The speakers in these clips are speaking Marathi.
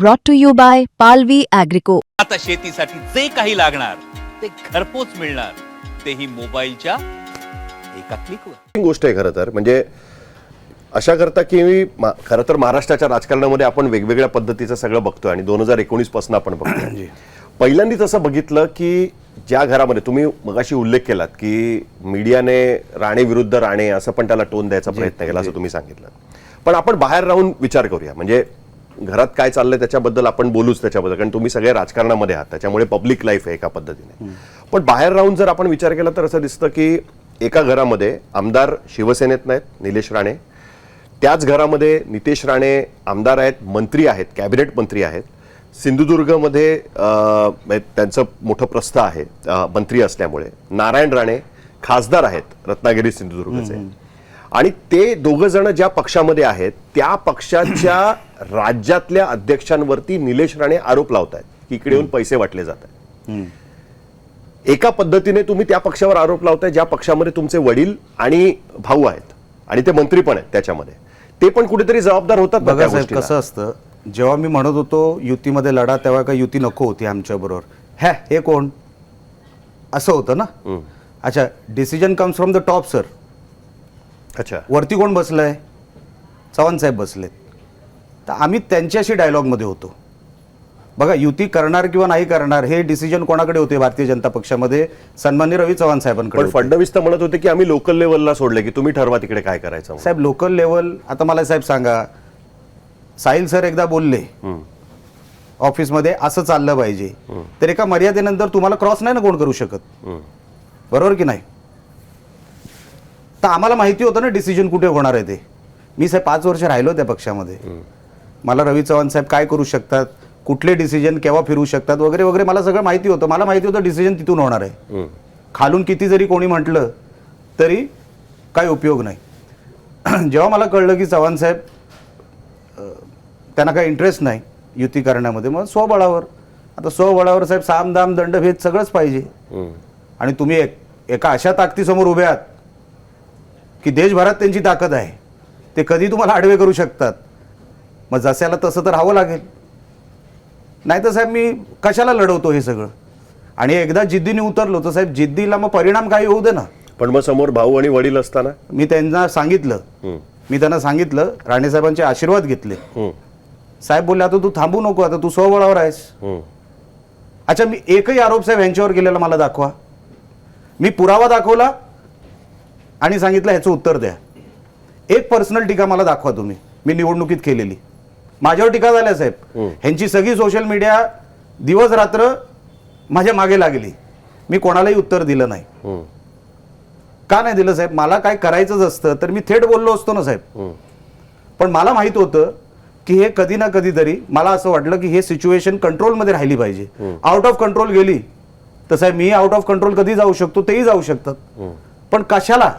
brought to you by Palvi Agrico. आता शेतीसाठी जे काही लागणार ते घरपोच मिळणार. तेही मोबाईलच्या एका क्लिकवर. गोष्ट आहे खरं तर. म्हणजे अशा करता की मा- खरं तर महाराष्ट्राच्या राजकारणामध्ये आपण वेगवेगळ्या पद्धतीचं सगळं बघतोय आणि दोन हजार एकोणीसपासून आपण बघतोय. पहिल्यांदाच असं बघितलं की ज्या घरामध्ये तुम्ही मगाशी उल्लेख केलात की मीडियाने राणे विरुद्ध राणे असं पण त्याला टोन द्यायचा प्रयत्न केला असं तुम्ही सांगितलं. पण आपण बाहेर राहून विचार करूया. म्हणजे घरात काय चाललंय त्याच्याबद्दल आपण बोलूच त्याच्याबद्दल कारण तुम्ही सगळे राजकारणामध्ये आहात त्याच्यामुळे पब्लिक लाईफ आहे एका पद्धतीने. पण बाहेर राहून जर आपण विचार केला तर असं दिसतं की एका घरामध्ये आमदार शिवसेनेत नाहीत निलेश राणे. त्याच घरामध्ये नितेश राणे आमदार आहेत मंत्री आहेत कॅबिनेट मंत्री आहेत. सिंधुदुर्गमध्ये म्हणजे त्यांचं मोठं प्रस्थ आहे मंत्री असल्यामुळे. नारायण राणे खासदार आहेत रत्नागिरी सिंधुदुर्गचे. आणि ते दोघ जण ज्या पक्षामध्ये आहेत त्या पक्षाच्या राज्यातल्या अध्यक्षांवरती निलेश राणे आरोप लावत आहेत की इकडे येऊन पैसे वाटले जात आहेत. एका पद्धतीने तुम्ही त्या पक्षावर आरोप लावताय ज्या पक्षामध्ये तुमचे वडील आणि भाऊ आहेत आणि ते मंत्री पण आहेत त्याच्यामध्ये. ते पण कुठेतरी जबाबदार होतात बघा साहेब. कसं असतं जेव्हा मी म्हणत होतो युतीमध्ये लढा तेव्हा काही युती नको होती आमच्या बरोबर. हॅ हे कोण? असं होतं ना? अच्छा decision comes from the top sir अच्छा. वरती कोण बसलंय? चव्हाण साहेब बसलेत. तर आम्ही त्यांच्याशी डायलॉगमध्ये होतो. बघा युती करणार किंवा नाही करणार हे डिसिजन कोणाकडे होते भारतीय जनता पक्षामध्ये? सन्मान्य रवी चव्हाण साहेबांकडे पण. फडणवीस तर म्हणत होते की आम्ही लोकल लेवलला सोडले की तुम्ही ठरवा तिकडे काय करायचं. साहेब लोकल लेवल आता मला साहेब सांगा साहिल सर एकदा बोलले ऑफिसमध्ये असं चाललं पाहिजे तर एका मर्यादेनंतर तुम्हाला क्रॉस नाही ना कोण करू शकत? बरोबर की नाही? तर आम्हाला माहिती होतं ना डिसिजन कुठे होणार आहे ते. मी साहेब पाच वर्ष राहिलो त्या पक्षामध्ये. मला रवी चव्हाण साहेब काय करू शकतात? कुठले डिसिजन केव्हा फिरू शकतात? वगैरे वगैरे. मला सगळं माहिती होतं. मला माहिती होतं डिसिजन तिथून होणार आहे. खालून किती जरी कोणी म्हटलं तरी काही उपयोग नाही. जेव्हा मला कळलं की चव्हाण साहेब त्यांना काही इंटरेस्ट नाही युती करण्यामध्ये मग स्वबळावर. आता स्वबळावर साहेब साम दाम दंडभेद सगळंच पाहिजे. आणि तुम्ही एक एका अशा ताकदीसमोर उभे आहात की देशभरात त्यांची ताकद आहे. ते कधी तुम्हाला आडवे करू शकतात. मग जस्याला तसं तर राहावं लागेल. नाही तर साहेब मी कशाला लढवतो हे सगळं? आणि एकदा जिद्दीने उतरलो तर साहेब जिद्दीला मग परिणाम काही होऊ दे ना. पण मग समोर भाऊ आणि वडील असताना? मी त्यांना सांगितलं. मी त्यांना सांगितलं राणेसाहेबांचे आशीर्वाद घेतले. साहेब बोलले आता तू थांबू नको आता तू स्वबळावर आहेस. अच्छा मी एकही आरोप साहेब यांच्यावर केलेला मला दाखवा. मी पुरावा दाखवला आणि सांगितलं ह्याचं उत्तर द्या. एक पर्सनल टीका मला दाखवा तुम्ही. मी निवडणुकीत केलेली. माझ्यावर टीका झाल्या साहेब. ह्यांची सगळी सोशल मीडिया दिवस रात्र माझ्या मागे लागली. मी कोणालाही उत्तर दिलं नाही. का नाही दिलं साहेब? मला काय करायचंच असतं तर मी थेट बोललो असतो ना साहेब. पण मला माहीत होतं की हे कधी ना कधीतरी मला असं वाटलं की हे सिच्युएशन कंट्रोलमध्ये राहिली पाहिजे. आउट ऑफ कंट्रोल गेली तर साहेब मी आउट ऑफ कंट्रोल कधी जाऊ शकतो तेही जाऊ शकतात. पण कशाला?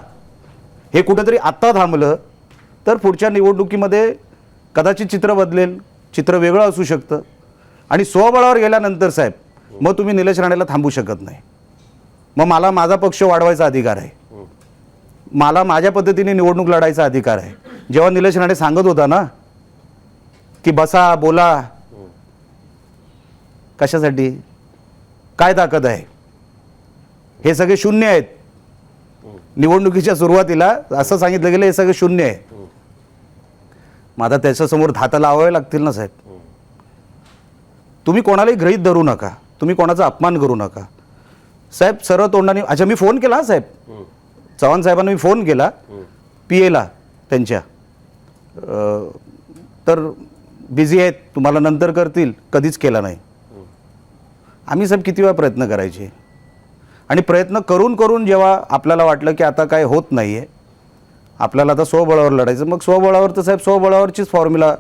हे कुठेतरी आत्ता थांबलं तर पुढच्या निवडणुकीमध्ये कदाचित चित्र बदलेल चित्र वेगळं असू शकतं. आणि स्वबळावर गेल्यानंतर साहेब मग तुम्ही निलेश राणेला थांबू शकत नाही. मग मला माझा पक्ष वाढवायचा अधिकार आहे. मला माझ्या पद्धतीने निवडणूक लढायचा अधिकार आहे. जेव्हा निलेश राणे सांगत होता ना की बसा बोला. कशासाठी? काय ताकद आहे? हे सगळे शून्य आहेत. निवडणुकीच्या सुरुवातीला असं सांगितलं गेलं हे सगळं शून्य आहे. मग आता त्याच्यासमोर धाता लावावे लागतील ना साहेब. तुम्ही कोणालाही गृहीत धरू नका. तुम्ही कोणाचा अपमान करू नका. साहेब सरळ तोंडाने अच्छा मी फोन केला साहेब. चव्हाण साहेबांना मी फोन केला. पी एला त्यांच्या तर बिझी आहेत. तुम्हाला नंतर करतील. कधीच केला नाही. आम्ही साहेब किती वेळा प्रयत्न करायचे. आणि प्रयत्न करून करून जेव्हा आपल्याला वाटलं की आता काय होत नाही आहे आपल्याला आता स्वबळावर लढायचं. मग स्वबळावर तर साहेब स्वबळावरचीच फॉर्म्युला